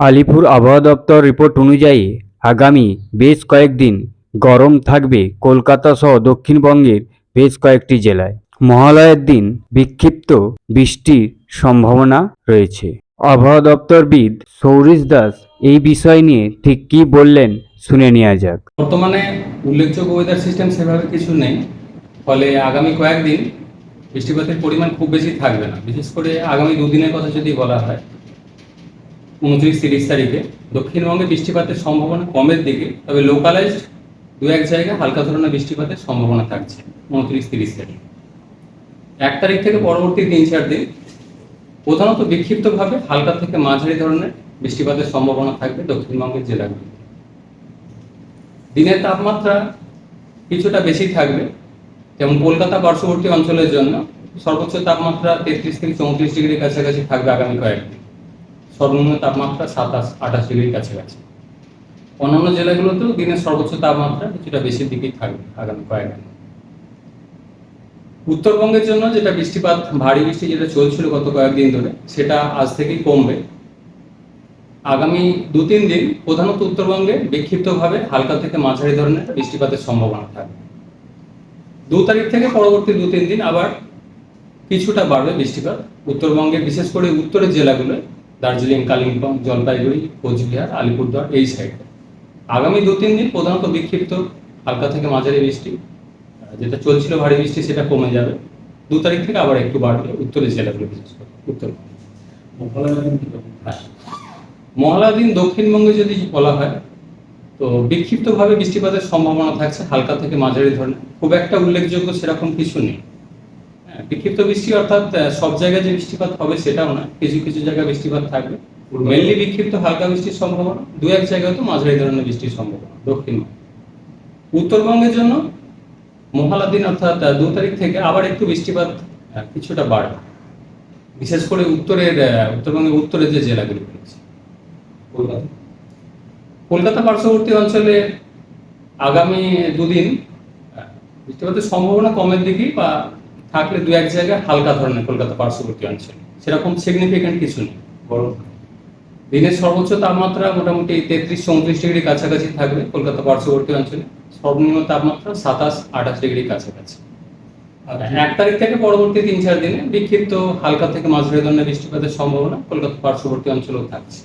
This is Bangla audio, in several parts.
আলিপুর আবহাওয়া দপ্তর রিপোর্ট অনুযায়ী আগামী বেশ কয়েকদিন গরম থাকবে কলকাতা সহ দক্ষিণবঙ্গের বেশ কয়েকটি জেলায়। মহালয়ের দিন বিক্ষিপ্ত বৃষ্টির সম্ভাবনা রয়েছে। আবহাওয়া দপ্তরবিদ সৌরিশ দাস এই বিষয় নিয়ে ঠিক কী বললেন শুনে নেওয়া যাক। বর্তমানে উল্লেখযোগ্য ওয়েদার সিস্টেম সেভাবে কিছু নেই, ফলে আগামী কয়েকদিন বৃষ্টিপাতের পরিমাণ খুব বেশি থাকবে না। বিশেষ করে আগামী দুদিনের কথা যদি বলা হয় উনত্রিশ তিরিশ তারিখে দক্ষিণবঙ্গে বৃষ্টিপাতের সম্ভাবনা কমের দিকে, তবে লোকালাইজড দু এক জায়গায় হালকা ধরনের বৃষ্টিপাতের সম্ভাবনা থাকছে উনত্রিশ তিরিশ তারিখ। এক তারিখ থেকে পরবর্তী তিন চার দিন প্রধানত বিক্ষিপ্তভাবে হালকা থেকে মাঝারি ধরনের বৃষ্টিপাতের সম্ভাবনা থাকবে দক্ষিণবঙ্গের জেলাগুলিতে। দিনের তাপমাত্রা কিছুটা বেশি থাকবে, যেমন কলকাতা পার্শ্ববর্তী অঞ্চলের জন্য সর্বোচ্চ তাপমাত্রা তেত্রিশ থেকে চৌত্রিশ ডিগ্রির কাছাকাছি থাকবে আগামী কয়েকদিন। সর্বনিম্ন তাপমাত্রা সাতাশ, আঠাশ ডিগ্রির কাছাকাছি। অন্যান্য জেলাগুলোতেও দিনের সর্বোচ্চ তাপমাত্রা কিছুটা বেশির দিকেই থাকবে আগামী কয়েকদিন। উত্তরবঙ্গের জন্য যেটা বৃষ্টিপাত, ভারী বৃষ্টি যেটা চলছিল গত কয়েকদিন ধরে, সেটা আজ থেকেই কমবে। আগামী দু তিন দিন প্রধানত উত্তরবঙ্গে বিক্ষিপ্তভাবে হালকা থেকে মাঝারি ধরনের বৃষ্টিপাতের সম্ভাবনা থাকবে। দু তারিখ থেকে পরবর্তী দু তিন দিন আবার কিছুটা বাড়বে বৃষ্টিপাত। উত্তরবঙ্গে বিশেষ করে উত্তরের জেলাগুলোয় দার্জিলিং কালিম্পং জলপাইগুড়ি কোচবিহার আলিপুরদুয়ার এই সাইডে আগামী দু তিন দিন প্রধানত বিক্ষিপ্ত হালকা থেকে মাঝারি বৃষ্টি। যেটা চলছিল ভারী বৃষ্টি সেটা কমে যাবে। দু তারিখ থেকে আবার একটু বাড়বে। উত্তরের জেলাগুলো বিশেষ করে হ্যাঁ। মহালয়ার দিন দক্ষিণবঙ্গে যদি বলা হয় তো বিক্ষিপ্তভাবে বৃষ্টিপাতের সম্ভাবনা থাকছে হালকা থেকে মাঝারি ধরনের। খুব একটা উল্লেখযোগ্য সেরকম কিছু নেই। হ্যাঁ, বিক্ষিপ্ত বৃষ্টি অর্থাৎ সব জায়গায় যে বৃষ্টিপাত হবে সেটাও না। কিছু কিছু জায়গায় বৃষ্টিপাত থাকবে। মেনলি বিক্ষিপ্ত হালকা বৃষ্টির সম্ভাবনা। দু এক জায়গায় তো মাঝারি ধরনের বৃষ্টির সম্ভাবনা দক্ষিণবঙ্গ উত্তরবঙ্গের জন্য মহালয়ার দিন অর্থাৎ দু তারিখ থেকে আবার একটু বৃষ্টিপাত কিছুটা বাড়বে। বিশেষ করে উত্তরের উত্তরবঙ্গের উত্তরের যে জেলাগুলি রয়েছে, কলকাতা। কলকাতা পার্শ্ববর্তী অঞ্চলে আগামী দুদিন বৃষ্টিপাতের সম্ভাবনা কমের দিকেই বা থাকলে দু এক জায়গায় হালকা ধরনের কলকাতা পার্শ্ববর্তী অঞ্চলে। সেরকম সিগনিফিকেন্ট কিছু নেই। গরম দিনের সর্বোচ্চ তাপমাত্রা মোটামুটি তেত্রিশ চৌত্রিশ ডিগ্রি কাছাকাছি থাকবে কলকাতা পার্শ্ববর্তী অঞ্চলে। সর্বনিম্ন তাপমাত্রা সাতাশ আঠাশ ডিগ্রির কাছাকাছি। আর এক তারিখ থেকে পরবর্তী তিন চার দিনে বিক্ষিপ্ত হালকা থেকে মাঝারি ধরনের বৃষ্টিপাতের সম্ভাবনা কলকাতা পার্শ্ববর্তী অঞ্চলেও থাকছে।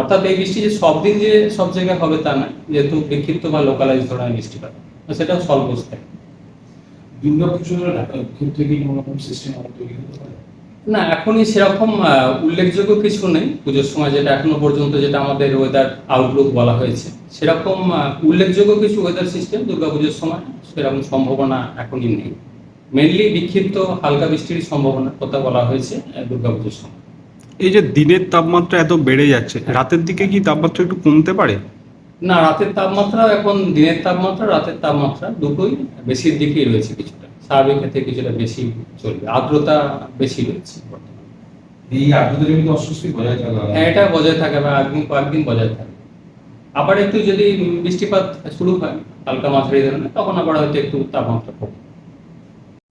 অর্থাৎ এই বৃষ্টি যে সব দিন যে সব জায়গায় হবে তা না যেহেতু বিক্ষিপ্ত বা লোকালাইজ ধরনের বৃষ্টিপাত। সেটাও স্বল্পস্থায়ী দুর্গা পুজোর ক্ষেত্রে কি কোনো রকম সিস্টেম আমার তৈরি হতে পারে? না এখনই সেরকম উল্লেখযোগ্য কিছু নেই। পুজোর সময় যেটা এখনও পর্যন্ত যেটা আমাদের ওয়েদার আউটলুক বলা হয়েছে। সেরকম উল্লেখযোগ্য কিছু ওয়েদার সিস্টেম দুর্গাপুজোর সময় সেরকম সম্ভাবনা এখনই নেই। মেনলি বিক্ষিপ্ত হালকা বৃষ্টির সম্ভাবনা কথা বলা হয়েছে দুর্গাপুজোর সময়। এই যে দিনের তাপমাত্রা এত বেড়ে যাচ্ছে রাতের দিকে কি তাপমাত্রা একটু কমতে পারে? না রাতের তাপমাত্রা এখন দিনের তাপমাত্রা রাতের তাপমাত্রা দুটোই বেশির দিকেই রয়েছে কিছুটা। স্বাভাবিক ক্ষেত্রে কিছুটা বেশি চলবে। আর্দ্রতা বেশি রয়েছে এই আর্দ্রতার কিন্তু অস্বস্তি বজায় হ্যাঁ এটা বজায় থাকে বা একদিন কয়েকদিন বজায় থাকে। আবার একটু যদি বৃষ্টিপাত শুরু হয় হালকা মাঝারি ধরনের তখন আবার হয়তো একটু তাপমাত্রা কমবে।